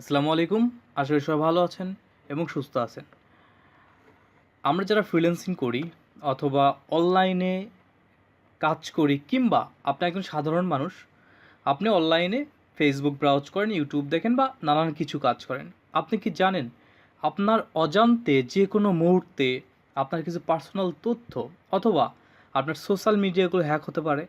আসসালামু আলাইকুম। আশা করি সবাই ভালো আছেন এবং সুস্থ আছেন। আমরা যারা ফ্রিল্যান্সিং করি অথবা অনলাইনে কাজ করি কিংবা আপনি একজন সাধারণ মানুষ, আপনি অনলাইনে ফেসবুক ব্রাউজ করেন ইউটিউব দেখেন বা নানান কিছু কাজ করেন, আপনি কি জানেন আপনার অজান্তে যে কোনো মুহূর্তে আপনার কিছু পার্সোনাল তথ্য অথবা আপনার সোশ্যাল মিডিয়াগুলো হ্যাক হতে পারে,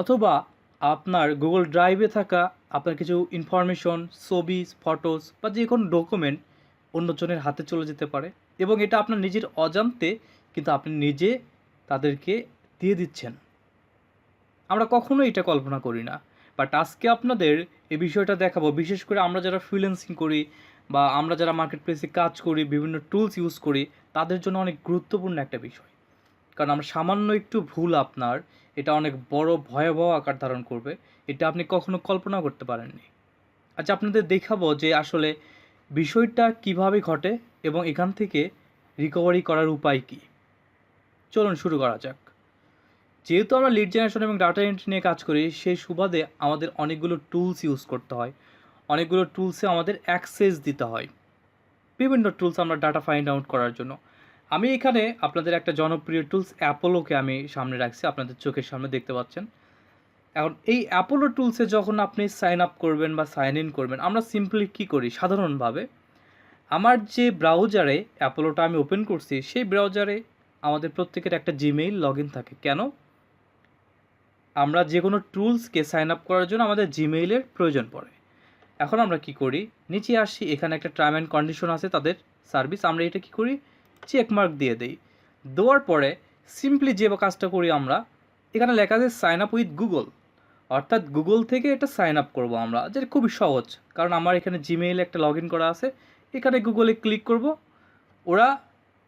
অথবা আপনার গুগল ড্রাইভে থাকা আপনার কিছু ইনফরমেশন ছবি ফটোস বা যে কোনো ডকুমেন্ট অন্যজনের হাতে চলে যেতে পারে এবং এটা আপনার নিজের অজান্তে কিন্তু আপনি নিজে তাদেরকে দিয়ে দিচ্ছেন। আমরা কখনো এটা কল্পনা করি না। বাট আজকে আপনাদের এই বিষয়টা দেখাবো। বিশেষ করে আমরা যারা ফ্রিল্যান্সিং করি বা আমরা যারা মার্কেট প্লেসে কাজ করি, বিভিন্ন টুলস ইউজ করি, তাদের জন্য অনেক গুরুত্বপূর্ণ একটা বিষয়। কারণ আমরা সামান্য একটু ভুল আপনার, এটা অনেক বড় ভয়াবহ আকার ধারণ করবে, এটা আপনি কখনো কল্পনা করতে পারেননি। আচ্ছা আপনাদের দেখাবো যে আসলে বিষয়টা কীভাবে ঘটে এবং এখান থেকে রিকভারি করার উপায় কী। চলুন শুরু করা যাক। যেহেতু আমরা লিড জেনারেশন এবং ডাটা এন্ট্রি নিয়ে কাজ করি, সেই সুবাদে আমাদের অনেকগুলো টুলস ইউজ করতে হয়। অনেকগুলো টুলসে আমাদের অ্যাক্সেস দিতে হয়। বিভিন্ন টুলস আমরা ডাটা ফাইন্ড আউট করার জন্য। আমি এখানে আপনাদের একটা জনপ্রিয় টুলস অ্যাপোলোকে আমি সামনে রাখছি, আপনাদের চোখের সামনে দেখতে পাচ্ছেন। এখন এই অ্যাপোলো টুলসে যখন আপনি সাইন আপ করবেন বা সাইন ইন করবেন, আমরা সিম্পলি কী করি? সাধারণভাবে আমার যে ব্রাউজারে অ্যাপোলোটা আমি ওপেন করছি, সেই ব্রাউজারে আমাদের প্রত্যেকের একটা জিমেইল লগ থাকে। কেন? আমরা যে কোনো টুলসকে সাইন আপ করার জন্য আমাদের জিমেইলের প্রয়োজন পড়ে। এখন আমরা কি করি? নিচে আসি, এখানে একটা টার্ম অ্যান্ড কন্ডিশন আছে তাদের সার্ভিস আমরা এটা কি করি? চেক মার্ক দিয়ে দেই। দেওয়ার পরে সিম্পলি যে কাজটা করি আমরা, এখানে লেখা আছে সাইন আপ উইথ গুগল অর্থাৎ গুগল থেকে এটা সাইন আপ করব আমরা, যেটা খুবই সহজ। কারণ আমার এখানে জিমেইল একটা লগ করা আছে, এখানে গুগলে ক্লিক করব, ওরা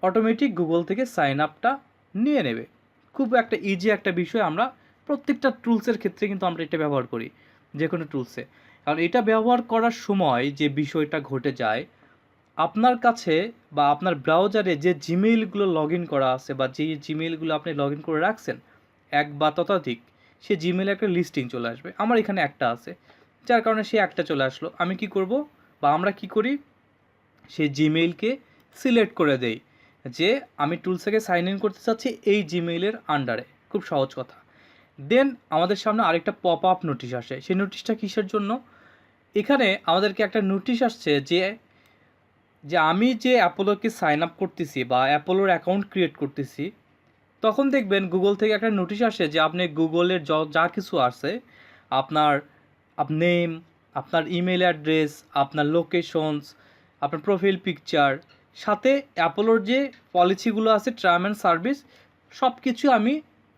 অটোমেটিক গুগল থেকে সাইন আপটা নিয়ে নেবে। খুব একটা ইজি একটা বিষয় আমরা প্রত্যেকটা টুলসের ক্ষেত্রে কিন্তু আমরা এটা ব্যবহার করি যে কোনো টুলসে। কারণ এটা ব্যবহার করার সময় যে বিষয়টা ঘটে যায় আপনার কাছে বা আপনার ব্রাউজারে যে জিমেইলগুলো লগ ইন করা আছে বা যে জিমেইলগুলো আপনি লগ ইন করে রাখছেন, এক বা ততোধিক, সে জিমেইলে একটা লিস্টিং চলে আসবে। আমার এখানে একটা আছে, যার কারণে সে একটা চলে আসলো। আমি কি করব বা আমরা কি করি? সেই জিমেইলকে সিলেক্ট করে দেই যে আমি টুলস থেকে সাইন ইন করতে চাচ্ছি এই জিমেইলের আন্ডারে। খুব সহজ কথা। দেন আমাদের সামনে আরেকটা পপ আপ নোটিশ আসে। সেই নোটিশটা কিসের জন্য? এখানে আমাদেরকে একটা নোটিশ আসছে যে যে আমি যে অ্যাপোলোকে সাইন আপ করতেছি বা অ্যাপোলোর অ্যাকাউন্ট ক্রিয়েট করতেছি, তখন দেখবেন গুগল থেকে একটা নোটিশ আসে যে আপনি গুগলের য কিছু আছে, আপনার নেম আপনার ইমেল অ্যাড্রেস আপনার লোকেশনস আপনার প্রোফাইল পিকচার সাথে অ্যাপোলোর যে পলিসিগুলো আছে টার্ম অ্যান্ড সার্ভিস সব কিছু আমি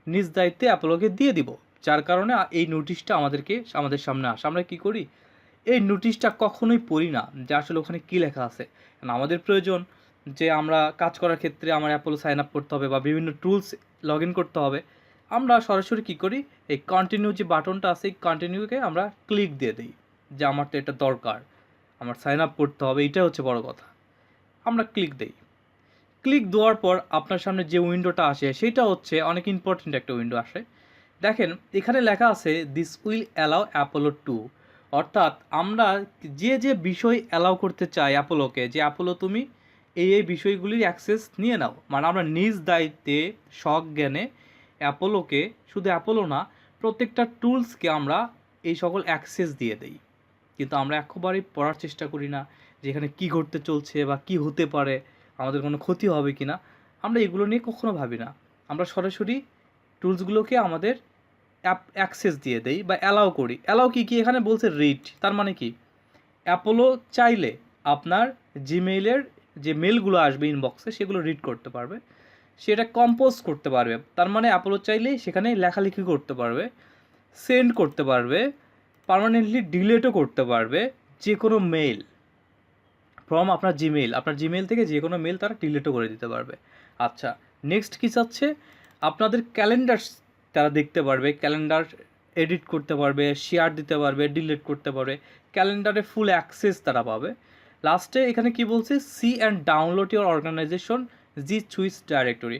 নিজ দায়িত্বে অ্যাপোলোকে দিয়ে দিব। যার কারণে এই নোটিশটা আমাদেরকে, আমাদের সামনে আসে। আমরা কি করি? এই নোটিশটা কখনোই পড়ি না যে আসলে ওখানে কী লেখা আছে। কারণ আমাদের প্রয়োজন যে আমরা কাজ করার ক্ষেত্রে আমার অ্যাপোলো সাইন আপ করতে হবে বা বিভিন্ন টুলস লগ ইন করতে হবে। আমরা সরাসরি কী করি? এই কন্টিনিউ যে বাটনটা আছে, এই কন্টিনিউকে আমরা ক্লিক দিয়ে দিই যে আমার তো এটা দরকার, আমার সাইন আপ করতে হবে এটা হচ্ছে বড় কথা। আমরা ক্লিক দেই। ক্লিক দেওয়ার পর আপনার সামনে যে উইন্ডোটা আসে, সেটা হচ্ছে অনেক ইম্পর্ট্যান্ট একটা উইন্ডো আসে। দেখেন, এখানে লেখা আছে this will allow Apollo to অর্থাৎ আমরা যে যে বিষয় অ্যালাউ করতে চাই অ্যাপোলোকে, যে অ্যাপোলো তুমি এই এই বিষয়গুলির অ্যাক্সেস নিয়ে নাও। মানে আমরা নিজ দায়িত্বে জ্ঞানে অ্যাপোলোকে, শুধু অ্যাপোলো না, প্রত্যেকটা টুলসকে আমরা এই সকল অ্যাক্সেস দিয়ে দেই। কিন্তু আমরা একেবারেই পড়ার চেষ্টা করি না যে এখানে কী ঘটতে চলছে বা কি হতে পারে, আমাদের কোনো ক্ষতি হবে কি না আমরা এগুলো নিয়ে কখনো ভাবি না। আমরা সরাসরি টুলসগুলোকে আমাদের অ্যাক্সেস দিয়ে দেই বা অ্যালাউ করি। অ্যালাউ কি কি এখানে বলছে রিড তার মানে কি? অ্যাপোলো চাইলে আপনার জিমেইলের যে মেলগুলো আসবে ইনবক্সে সেগুলো রিড করতে পারবে। সেটা কম্পোজ করতে পারবে। তার মানে অ্যাপোলো চাইলেই সেখানে লেখালেখি করতে পারবে সেন্ড করতে পারবে পারমানেন্টলি ডিলেটও করতে পারবে যে কোনো মেইল ফ্রম আপনার জিমেইল। আপনার জিমেইল থেকে যে কোনো মেল তারা ডিলেটও করে দিতে পারবে। আচ্ছা নেক্সট কী চাচ্ছে? আপনাদের ক্যালেন্ডার তারা দেখতে পারবে ক্যালেন্ডার এডিট করতে পারবে শেয়ার দিতে পারবে ডিলিট করতে পারবে ক্যালেন্ডারে ফুল অ্যাক্সেস তারা পাবে। লাস্টে এখানে কি বলছে? See and download your organization G Suite directory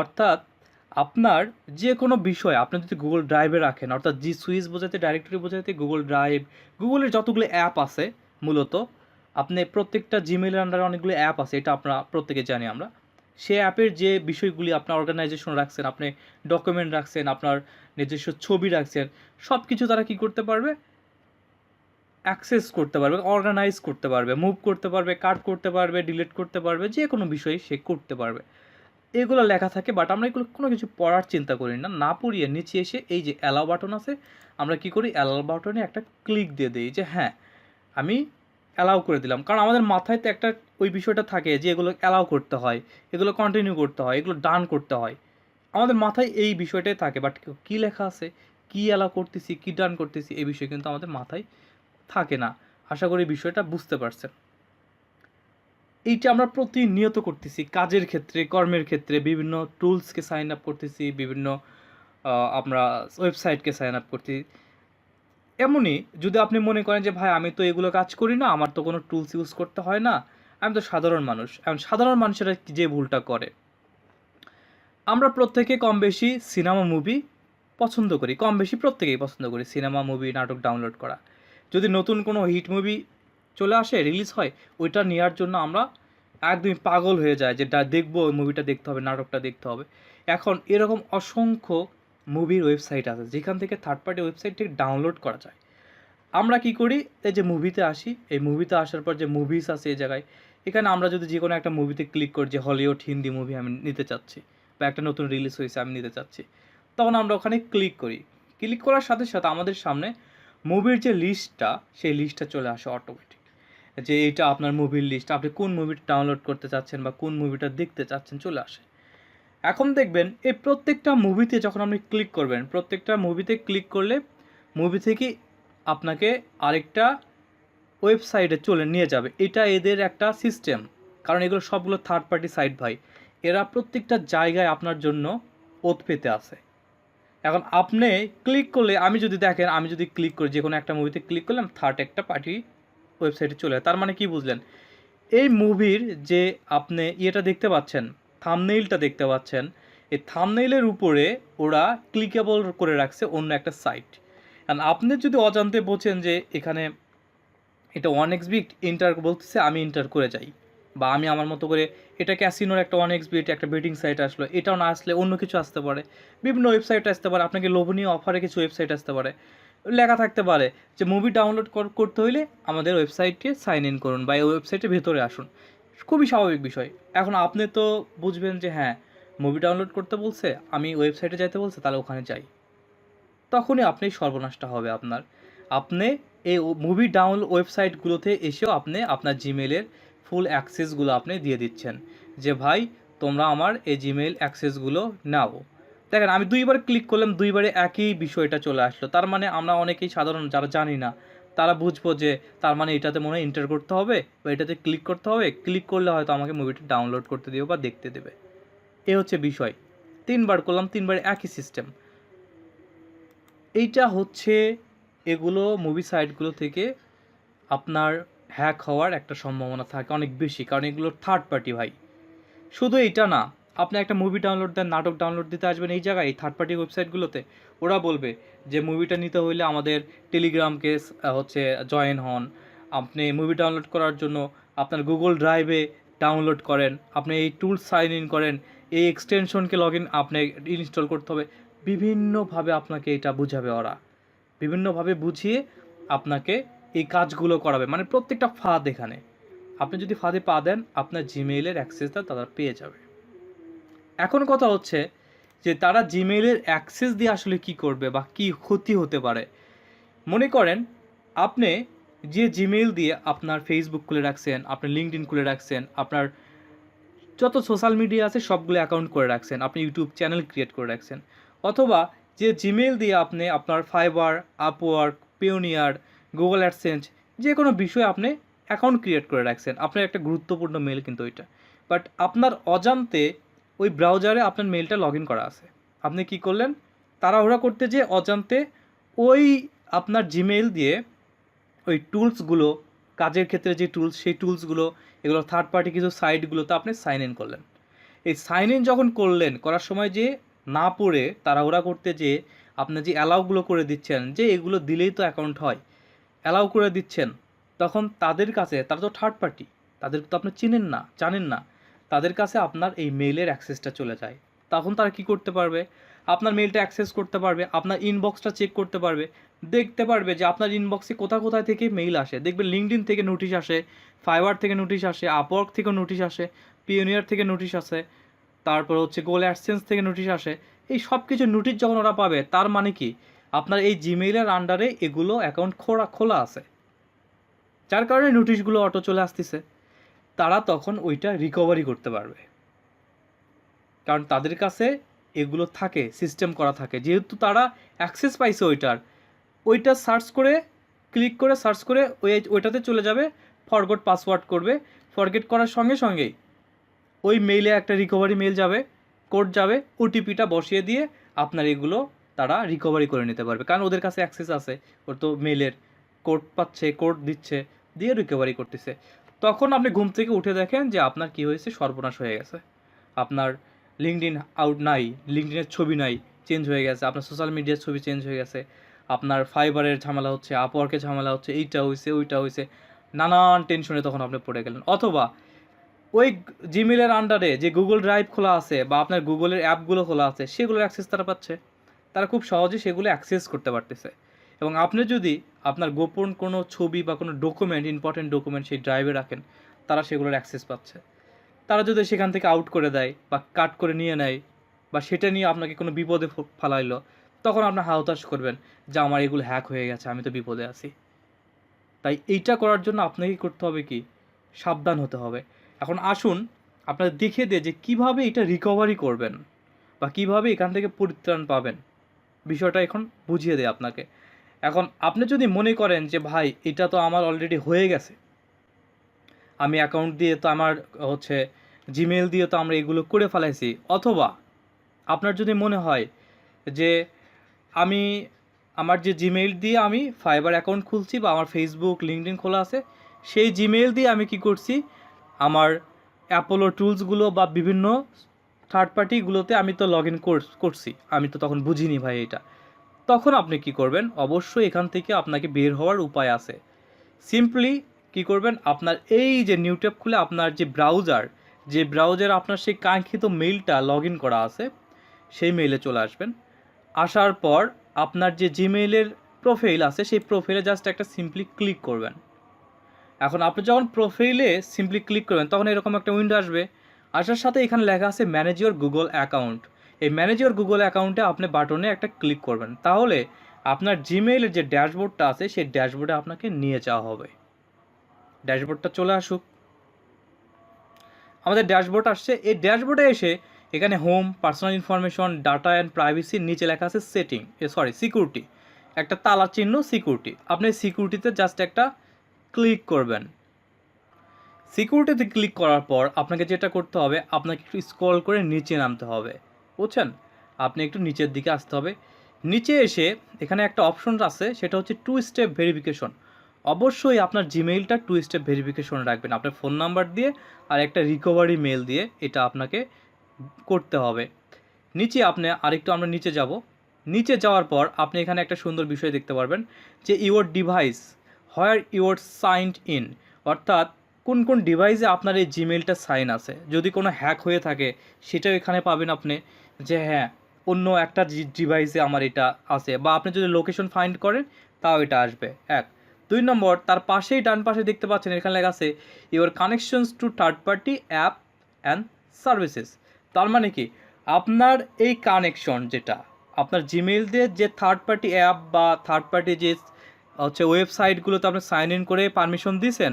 অর্থাৎ আপনার যে কোনো বিষয়, আপনি যদি গুগল ড্রাইভে রাখেন, অর্থাৎ জি সুইচ বোঝাতে ডাইরেক্টরি বোঝাতে গুগল ড্রাইভ গুগলের যতগুলো অ্যাপ আছে, মূলত, আপনি প্রত্যেকটা জিমেলের আন্ডারে অনেকগুলো অ্যাপ আছে, এটা আপনারা প্রত্যেকে জানি আমরা। সে অ্যাপের যে বিষয়গুলি আপনার অর্গানাইজেশন রাখছেন, আপনি ডকুমেন্ট রাখছেন, আপনার নিজস্ব ছবি রাখছেন সব কিছু তারা কি করতে পারবে? অ্যাক্সেস করতে পারবে অর্গানাইজ করতে পারবে মুভ করতে পারবে কাট করতে পারবে ডিলিট করতে পারবে, যে কোনো বিষয়ে সে করতে পারবে। এগুলো লেখা থাকে বাট আমরা এগুলো কোনো কিছু পড়ার চিন্তা করি না। না পড়িয়ে নিচে এসে এই যে অ্যালাউ বাটন আছে, আমরা কি করি? অ্যালাউ বাটনে একটা ক্লিক দিয়ে দিই যে হ্যাঁ আমি অ্যালাউ করে দিলাম। কারণ আমাদের মাথায় তো একটা ওই বিষয়টা থাকে যে এগুলো অ্যালাউ করতে হয়, এগুলো কন্টিনিউ করতে হয়, এগুলো ডান করতে হয়। আমাদের মাথায় এই বিষয়টাই থাকে বাট কি লেখা আছে, কি অ্যালাউ করতেছি, কি ডান করতেছি, এই বিষয় কিন্তু আমাদের মাথায় থাকে না। আশা করি বিষয়টা বুঝতে পারছেন। এইটা আমরা প্রতিনিয়ত করতেছি, কাজের ক্ষেত্রে, কর্মের ক্ষেত্রে, বিভিন্ন টুলসকে সাইন আপ করতেছি, বিভিন্ন আমরা ওয়েবসাইটকে সাইন আপ করতেছি। এমনই, যদি আপনি মনে করেন যে, ভাই, আমি তো এগুলো কাজ করি না, আমার তো কোনো টুলস ইউজ করতে হয় না, আমি তো সাধারণ মানুষ। এখন সাধারণ মানুষেরা যে ভুলটা করে। আমরা প্রত্যেকে কম বেশি সিনেমা মুভি পছন্দ করি। কম বেশি প্রত্যেকেই পছন্দ করি সিনেমা মুভি নাটক ডাউনলোড করা। যদি নতুন কোনো হিট মুভি চলে আসে রিলিজ হয়, ওইটা নেওয়ার জন্য আমরা একদমই পাগল হয়ে যায় যে দেখব, ওই মুভিটা দেখতে হবে, নাটকটা দেখতে হবে। এখন এরকম অসংখ্য মুভির ওয়েবসাইট আছে, যেখান থেকে থার্ড পার্টি ওয়েবসাইট থেকে ডাউনলোড করা যায়। আমরা কি করি, এই যে মুভিতে আসি, এই মুভিতে আসার পর যে মুভিস আছে এই জায়গায়, এখানে আমরা যদি যে কোনো একটা মুভিতে ক্লিক করি যে হলিউড হিন্দি মুভি আমি নিতে চাচ্ছি, বা একটা নতুন রিলিজ হয়েছে আমি নিতে চাচ্ছি, তখন আমরা ওখানে ক্লিক করি। ক্লিক করার সাথে সাথে আমাদের সামনে মুভির যে লিস্টটা সেই লিস্টটা চলে আসে অটোমেটিক যে এটা আপনার মুভির লিস্ট আপনি কোন মুভিটা ডাউনলোড করতে চাচ্ছেন বা কোন মুভিটা দেখতে চাচ্ছেন চলে আসে। এখন দেখবেন এই প্রত্যেকটা মুভিতে যখন আপনি ক্লিক করবেন, প্রত্যেকটা মুভিতে ক্লিক করলে মুভি থেকে আপনাকে আরেকটা ওয়েবসাইটে চলে নিয়ে যাবে। এটা এদের একটা সিস্টেম কারণ এগুলো সবগুলো থার্ড পার্টি সাইট ভাই। এরা প্রত্যেকটা জায়গায় আপনার জন্য ওত পেতে আছে। এখন আপনি ক্লিক করলে, আমি যদি দেখেন, আমি যদি ক্লিক করি যে কোনো একটা মুভিতে ক্লিক করলাম থার্ড একটা পার্টি ওয়েবসাইটে চলে। তার মানে কি বুঝলেন? এই মুভির যে আপনি ইয়েটা দেখতে পাচ্ছেন থামনেইলটা দেখতে পাচ্ছেন। এই থামনেইলের উপরে ওরা ক্লিকেবল করে রাখছে অন্য একটা সাইট কারণ আপনি যদি অজান্তে বোঝেন যে এখানে এটা ওয়ান এক্স বিট ইন্টার বলতেছে, আমি ইন্টার করে যাই। বা আমি আমার মতো করে এটা ক্যাসিনোর একটা ওয়ান এক্স বিট একটা বেটিং সাইট আসলো, এটাও না আসলে অন্য কিছু আসতে পারে। বিভিন্ন ওয়েবসাইট আসতে পারে, আপনাকে লোভনীয় অফারে কিছু ওয়েবসাইট আসতে পারে। লেখা থাকতে পারে যে মুভি ডাউনলোড করতে হলে আমাদের ওয়েবসাইটে সাইন ইন করুন বা এই ওয়েবসাইটের ভেতরে আসুন। খুবই স্বাভাবিক বিষয়। এখন আপনি তো বুঝবেন যে হ্যাঁ মুভি ডাউনলোড করতে বলছে, আমি ওয়েবসাইটে যাইতে বলছে, তাহলে ওখানে যাই। তখনই আপনি সর্বনাশটা হবে আপনার। আপনি এই মুভি ডাউন ওয়েবসাইটগুলোতে এসেও আপনি আপনার জিমেলের ফুল অ্যাক্সেসগুলো আপনি দিয়ে দিচ্ছেন। যে ভাই, তোমরা আমার এই জিমেল অ্যাক্সেসগুলো নাও। দেখেন, আমি দুইবার ক্লিক করলাম, দুইবারে একই বিষয়টা চলে আসলো। তার মানে আমরা অনেকেই সাধারণ, যারা জানি না তারা বুঝব যে তার মানে এটাতে মনে হয় এন্টার করতে হবে বা এটাতে ক্লিক করতে হবে। ক্লিক করলে হয়তো আমাকে মুভিটা ডাউনলোড করতে দেবে বা দেখতে দেবে। এ হচ্ছে বিষয়। তিনবার করলাম, তিনবার একই সিস্টেম এইটা হচ্ছে এগুলো মুভি সাইটগুলো থেকে আপনার হ্যাক হওয়ার একটা সম্ভাবনা থাকে অনেক বেশি, কারণ এগুলো থার্ড পার্টি ভাই। শুধু এইটা না, আপনি একটা মুভি ডাউনলোড দেন, নাটক ডাউনলোড দিতে আসবেন এই জায়গায়, এই থার্ড পার্টি ওয়েবসাইটগুলোতে ওরা বলবে যে মুভিটা নিতে হইলে আমাদের টেলিগ্রামকে হচ্ছে জয়েন হন। আপনি মুভি ডাউনলোড করার জন্য আপনার গুগল ড্রাইভে ডাউনলোড করেন, আপনি এই টুলস সাইন ইন করেন, এই এক্সটেনশনকে লগ ইন আপনি ইনস্টল করতে হবে। বিভিন্নভাবে আপনাকে এটা বুঝাবে ওরা। বিভিন্নভাবে বুঝিয়ে আপনাকে এই কাজগুলো করাবে। মানে প্রত্যেকটা ফাঁদ এখানে। আপনি যদি ফাঁদে পা দেন, আপনার জিমেইলের অ্যাক্সেসটা তারা পেয়ে যাবে। এখন কথা হচ্ছে যে তারা জিমেইলের অ্যাক্সেস দিয়ে আসলে কি করবে বা কি ক্ষতি হতে পারে। মনে করেন, আপনি যে জিমেইল দিয়ে আপনার ফেসবুক খুলে রাখছেন আপনার লিঙ্কড খুলে রাখছেন, আপনার যত সোশ্যাল মিডিয়া আছে সবগুলো অ্যাকাউন্ট করে রাখছেন, আপনি ইউটিউব চ্যানেল ক্রিয়েট করে রাখছেন। অথবা যে জিমেইল দিয়ে আপনি আপনার Fiverr Upwork Payoneer Google AdSense যে কোনো বিষয়ে আপনি অ্যাকাউন্ট ক্রিয়েট করে রাখছেন। আপনার একটা গুরুত্বপূর্ণ মেল কিন্তু ওইটা বাট আপনার অজান্তে ওই ব্রাউজারে আপনার মেলটা লগ করা আছে। আপনি কি করলেন? তাড়াহুড়া করতে যে অজান্তে ওই আপনার জিমেইল দিয়ে ওই টুলসগুলো কাজের ক্ষেত্রে যে টুলস সেই টুলসগুলো এগুলো থার্ড পার্টি কিছু সাইটগুলোতে আপনি সাইন ইন করলেন। এই সাইন ইন যখন করলেন, করার সময় যে না পড়ে তাড়াহুড়া করতে যে আপনি যে অ্যালাউগুলো করে দিচ্ছেন, যে এগুলো দিলেই তো অ্যাকাউন্ট হয় অ্যালাউ করে দিচ্ছেন, তখন তাদের কাছে, তারা তো থার্ড পার্টি তাদের তো আপনি চিনেন না, জানেন না তাদের কাছে আপনার এই মেইলের অ্যাক্সেসটা চলে যায়। তখন তারা কি করতে পারবে? আপনার মেইলটা অ্যাক্সেস করতে পারবে, আপনার ইনবক্সটা চেক করতে পারবে। দেখতে পারবে যে আপনার ইনবক্সে কোথা কোথায় থেকে মেইল আসে। দেখবে লিঙ্কডিন থেকে নোটিশ আসে ফাইবার থেকে নোটিশ আসে আপওয়ার্ক থেকে নোটিশ আসে পিওনিয়ার থেকে নোটিশ আসে, তারপর হচ্ছে গোল অ্যাডসেন্স থেকে নোটিশ আসে। এই সব কিছু নোটিশ যখন ওরা পাবে, তার মানে কি? আপনার এই জিমেইলের আন্ডারে এগুলো অ্যাকাউন্ট খোলা খোলা আছে। যার কারণে নোটিশগুলো অটো চলে আসতেছে। তারা তখন ওইটা রিকভারি করতে পারবে। কারণ তাদের কাছে এগুলো থাকে সিস্টেম করা থাকে। যেহেতু তারা অ্যাক্সেস পাইছে ওইটার, ওইটা সার্চ করে ক্লিক করে সার্চ করে ওই ওইটাতে চলে যাবে ফরগট পাসওয়ার্ড করবে। ফরগেট করার সঙ্গে সঙ্গেই ওই মেইলে একটা রিকভারি মেল যাবে কোড যাবে ওটিপিটা বসিয়ে দিয়ে আপনার এগুলো তারা রিকভারি করে নিতে পারবে। কারণ ওদের কাছে অ্যাক্সেস আছে, ওর তো মেলের কোড পাচ্ছে কোড দিচ্ছে। দিয়ে রিকভারি করতেছে। তখন আপনি ঘুম থেকে উঠে দেখেন যে আপনার কি হয়েছে? সর্বনাশ হয়ে গেছে। আপনার লিঙ্কডিন আউট নাই লিঙ্কডিনের ছবি নাই চেঞ্জ হয়ে গেছে। আপনার সোশ্যাল মিডিয়ার ছবি চেঞ্জ হয়ে গেছে। আপনার ফাইবারের ঝামেলা হচ্ছে আপওয়ার্কের ঝামেলা হচ্ছে, এইটা হয়েছে, ওইটা হয়েছে। নানান টেনশনে তখন আপনি পড়ে গেলেন। অথবা ওই জিমেলের আন্ডারে যে গুগল ড্রাইভ খোলা আছে বা আপনার গুগলের অ্যাপগুলো খোলা আছে, সেগুলোর অ্যাক্সেস তারা পাচ্ছে। তারা খুব সহজে সেগুলো অ্যাক্সেস করতে পারতেছে। এবং আপনি যদি আপনার গোপন কোনো ছবি বা কোনো ডকুমেন্ট ইম্পর্টেন্ট ডকুমেন্ট সেই ড্রাইভে রাখেন, তারা সেগুলোর অ্যাক্সেস পাচ্ছে। তারা যদি সেখান থেকে আউট করে দেয় বা কাট করে নিয়ে নেয় বা সেটা নিয়ে আপনাকে কোনো বিপদে ফালাইলো, তখন আপনার হাওতাশ করবেন যে আমার এগুলো হ্যাক হয়ে গেছে, আমি তো বিপদে আছি। তাই এইটা করার জন্য আপনাকে করতে হবে কি? সাবধান হতে হবে। এখন আসুন আপনারা দেখিয়ে দিয়ে যে কীভাবে এটা রিকভারি করবেন বা কীভাবে এখান থেকে পরিত্রাণ পাবেন। বিষয়টা এখন বুঝিয়ে দেয় আপনাকে। এখন আপনি যদি মনে করেন যে, ভাই, এটা তো আমার অলরেডি হয়ে গেছে। আমি অ্যাকাউন্ট দিয়ে তো আমার, হচ্ছে জিমেল দিয়ে তো আমরা এগুলো করে ফেলাইছি। অথবা আপনার যদি মনে হয় যে, আমি আমার যে জিমেইল দিয়ে আমি ফাইবার অ্যাকাউন্ট খুলছি বা আমার ফেসবুক লিঙ্কডিন খোলা আছে, সেই জিমেইল দিয়ে আমি কি করছি? আমার অ্যাপোলো টুলসগুলো বা বিভিন্ন থার্ড পার্টিগুলোতে আমি তো লগ ইন করছি। আমি তো তখন বুঝিনি ভাই এটা। তখন আপনি কি করবেন? অবশ্যই এখান থেকে আপনাকে বের হওয়ার উপায় আছে। সিম্পলি কি করবেন? আপনার এই যে নিউ খুলে আপনার যে ব্রাউজার যে ব্রাউজার আপনার সেই কাঙ্ক্ষিত মেইলটা লগ করা আছে, সেই মেইলে চলে আসবেন। আসার পর আপনার যে জিমেইলের প্রোফাইল আছে, সেই প্রোফাইলে জাস্ট একটা সিম্পলি ক্লিক করবেন। এখন আপনি যখন প্রোফাইলে সিম্পলি ক্লিক করবেন, তখন এরকম একটা উইন্ডো আসবে। আসার সাথে এখানে লেখা আছে ম্যানেজ ইউর গুগল অ্যাকাউন্ট এই ম্যানেজ ইউর গুগল অ্যাকাউন্টে আপনি বাটনে একটা ক্লিক করবেন। তাহলে আপনার জিমেইলের যে ড্যাশবোর্ডটা আছে, সেই ড্যাশবোর্ডে আপনাকে নিয়ে যাওয়া হবে। ড্যাশবোর্ডটা চলে আসুক। আমাদের ড্যাশবোর্ড আসছে। এই ড্যাশবোর্ডে এসে এখানে home personal information data and প্রাইভেসির নিচে লেখা আছে সেটিং সরি সিকিউরিটি একটা তালা চিহ্ন সিকিউরিটি আপনি সিকিউরিটিতে জাস্ট একটা ক্লিক করবেন। সিকিউরিটিতে ক্লিক করার পর আপনাকে যেটা করতে হবে, আপনাকে একটু স্ক্রল করে নিচে নামতে হবে। বুঝছেন? আপনি একটু নিচের দিকে আসতে হবে। নিচে এসে এখানে একটা অপশন আছে, সেটা হচ্ছে টু স্টেপ ভেরিফিকেশন অবশ্যই আপনার জিমেইলটা টু স্টেপ ভেরিফিকেশন রাখবেন। আপনার ফোন নাম্বার দিয়ে আর একটা রিকভারি মেল দিয়ে এটা আপনাকে করতে হবে। নিচে আপনি আরেকটু আমরা নিচে যাব। নিচে যাওয়ার পর আপনি এখানে একটা সুন্দর বিষয় দেখতে পারবেন যে your device where your signed in অর্থাৎ কোন কোন ডিভাইসে আপনার এই জিমেলটা সাইন আছে। যদি কোনো হ্যাক হয়ে থাকে, সেটাও এখানে পাবেন আপনি। যে হ্যাঁ অন্য একটা ডিভাইসে আমার এটা আছে। বা আপনি যদি লোকেশন ফাইন্ড করেন, তাও এটা আসবে। এক। দুই নম্বর, তার পাশেই ডান পাশে দেখতে পাচ্ছেন, এখানে লেখা আছে your connections to third party app and services তার মানে কি? আপনার এই কানেকশন যেটা, আপনার জিমেল দিয়ে যে থার্ড পার্টি অ্যাপ বা থার্ড পার্টি যে, হচ্ছে ওয়েবসাইটগুলোতে আপনি সাইন ইন করে পারমিশন দিয়েছেন,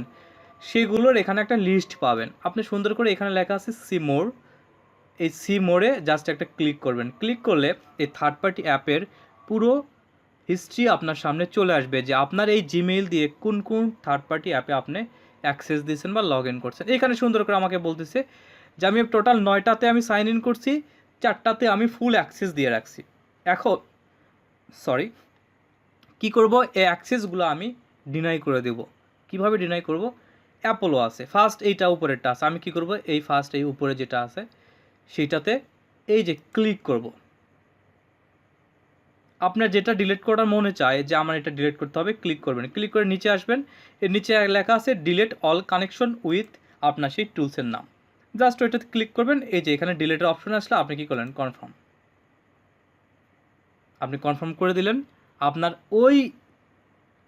সেগুলোর এখানে একটা লিস্ট পাবেন। আপনি সুন্দর করে এখানে লেখা আছে সি মোর এই সি মোড়ে জাস্ট একটা ক্লিক করবেন। ক্লিক করলে এই থার্ড পার্টি অ্যাপের পুরো হিস্ট্রি আপনার সামনে চলে আসবে যে আপনার এই জিমেইল দিয়ে কোন কোন থার্ড পার্টি অ্যাপে আপনি অ্যাক্সেস দিয়েছেন বা লগ ইন করছেন। এখানে সুন্দর করে আমাকে বলতেছে যে আমি টোটাল নয়টাতে আমি সাইন ইন করছি, চারটাতে আমি ফুল অ্যাক্সেস দিয়ে রাখছি। এখন সরি কি করব? এই অ্যাক্সেসগুলো আমি ডিনাই করে দেব। কীভাবে ডিনাই করব? অ্যাপোলো আছে। ফার্স্ট এইটা উপরেরটা আছে। আমি কি করব? এই ফার্স্ট এই উপরে যেটা আছে সেইটাতে এই যে ক্লিক করব। আপনার যেটা ডিলিট করার মনে চায় যে আমার এটা ডিলিট করতে হবে ক্লিক করবেন। ক্লিক করে নিচে আসবেন। এর নিচে লেখা আছে ডিলিট অল কানেকশন উইথ আপনার সেই টুলসের নাম। জাস্ট ওইটাতে ক্লিক করবেন। এই যে এখানে ডিলেটের অপশন আসলে, আপনি কী করলেন? কনফার্ম আপনি কনফার্ম করে দিলেন। আপনার ওই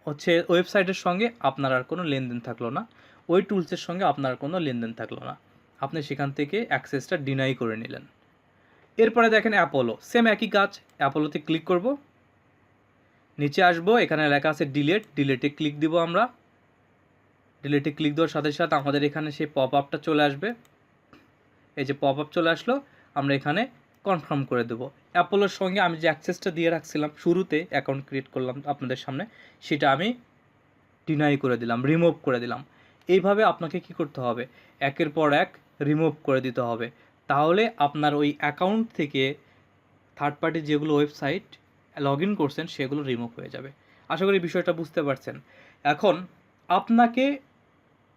হচ্ছে ওয়েবসাইটের সঙ্গে আপনার আর কোনো লেনদেন থাকল না। ওই টুলসের সঙ্গে আপনার কোনো লেনদেন থাকল না। আপনি সেখান থেকে অ্যাক্সেসটা ডিনাই করে নিলেন। এরপরে দেখেন অ্যাপোলো সেম একই কাজ অ্যাপোলোতে ক্লিক করব। নিচে আসব, এখানে লেখা আছে ডিলেট ডিলেটে ক্লিক দিব আমরা। ডিলেটে ক্লিক দেওয়ার সাথে সাথে আমাদের এখানে সেই পপ আপটা চলে আসবে। এই যে পপ আপ চলে আসলো, আমরা এখানে কনফার্ম করে দেবো। অ্যাপোলোর সঙ্গে আমি যে অ্যাক্সেসটা দিয়ে রাখছিলাম, শুরুতে অ্যাকাউন্ট ক্রিয়েট করলাম আপনাদের সামনে, সেটা আমি ডিনাই করে দিলাম রিমুভ করে দিলাম। এইভাবে আপনাকে কি করতে হবে? একের পর এক রিমুভ করে দিতে হবে। তাহলে আপনার ওই অ্যাকাউন্ট থেকে থার্ড পার্টি যেগুলো ওয়েবসাইট লগ ইন করছেন, সেগুলো রিমুভ হয়ে যাবে। আশা করি বিষয়টা বুঝতে পারছেন। এখন আপনাকে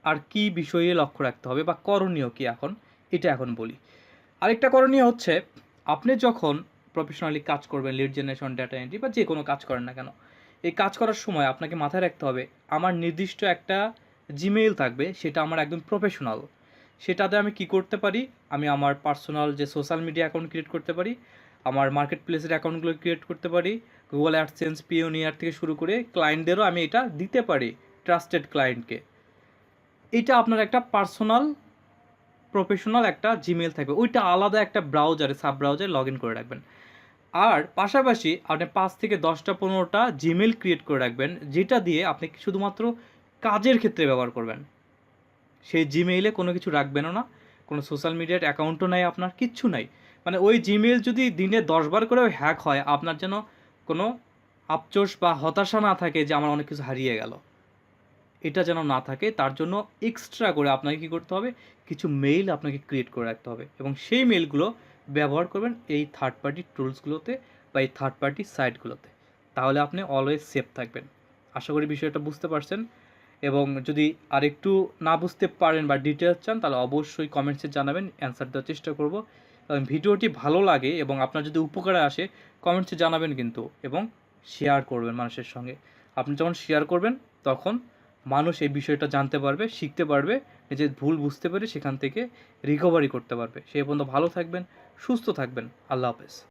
আর কি বিষয়ে লক্ষ্য রাখতে হবে বা করণীয় কি এখন, এটা এখন বলি। আরেকটা করণীয় হচ্ছে, আপনি যখন প্রফেশনালি কাজ করবেন লিড জেনারেশন ডাটা এন্ট্রি বা যে কোনো কাজ করেন না কেন, এই কাজ করার সময় আপনাকে মাথায় রাখতে হবে, আমার নির্দিষ্ট একটা জিমেইল থাকবে, সেটা আমার একদম প্রফেশনাল সেটাতে আমি কি করতে পারি? আমি আমার পার্সোনাল যে সোশ্যাল মিডিয়া অ্যাকাউন্ট ক্রিয়েট করতে পারি, আমার মার্কেট প্লেসের অ্যাকাউন্টগুলো ক্রিয়েট করতে পারি গুগল অ্যাডসেন্স পিওনিয়ার থেকে শুরু করে ক্লায়েন্টদেরও আমি এটা দিতে পারি ট্রাস্টেড ক্লায়েন্টকে এটা আপনার একটা পার্সোনাল প্রফেশনাল একটা জিমেল থাকবে। ওইটা আলাদা একটা ব্রাউজারে সাব ব্রাউজারে লগ ইন করে রাখবেন। আর পাশাপাশি আপনি পাঁচ থেকে দশটা পনেরোটা জিমেল ক্রিয়েট করে রাখবেন, যেটা দিয়ে আপনি শুধুমাত্র কাজের ক্ষেত্রে ব্যবহার করবেন। সেই জিমেইলে কোনো কিছু রাখবেনও না, কোনো সোশ্যাল মিডিয়ার অ্যাকাউন্টও নাই আপনার, কিচ্ছু নাই। মানে ওই জিমেল যদি দিনে দশবার করেও হ্যাক হয়, আপনার যেন কোনো আফচোস বা হতাশা না থাকে যে আমার অনেক কিছু হারিয়ে গেল। এটা যেন না থাকে, তার জন্য এক্সট্রা করে আপনাকে কী করতে হবে, কিছু মেইল আপনাকে ক্রিয়েট করে রাখতে হবে। এবং সেই মেইলগুলো ব্যবহার করবেন এই থার্ড পার্টি টুলসগুলোতে বা এই থার্ড পার্টি সাইটগুলোতে তাহলে আপনি অলওয়েজ সেফ থাকবেন। আশা করি বিষয়টা বুঝতে পারছেন। এবং যদি আরেকটু না বুঝতে পারেন বা ডিটেলস চান, তাহলে অবশ্যই কমেন্টসে জানাবেন অ্যান্সার দেওয়ার চেষ্টা করব। এবং ভিডিওটি ভালো লাগে এবং আপনার যদি উপকারে আসে কমেন্টসে জানাবেন কিন্তু এবং শেয়ার করবেন মানুষের সঙ্গে। আপনি যখন শেয়ার করবেন, তখন মানুষ এই বিষয়টা জানতে পারবে, শিখতে পারবে, নিজের ভুল বুঝতে পেরে সেখান থেকে রিকভারি করতে পারবে। সেই পর্যন্ত ভালো থাকবেন, সুস্থ থাকবেন। আল্লাহ হাফেজ।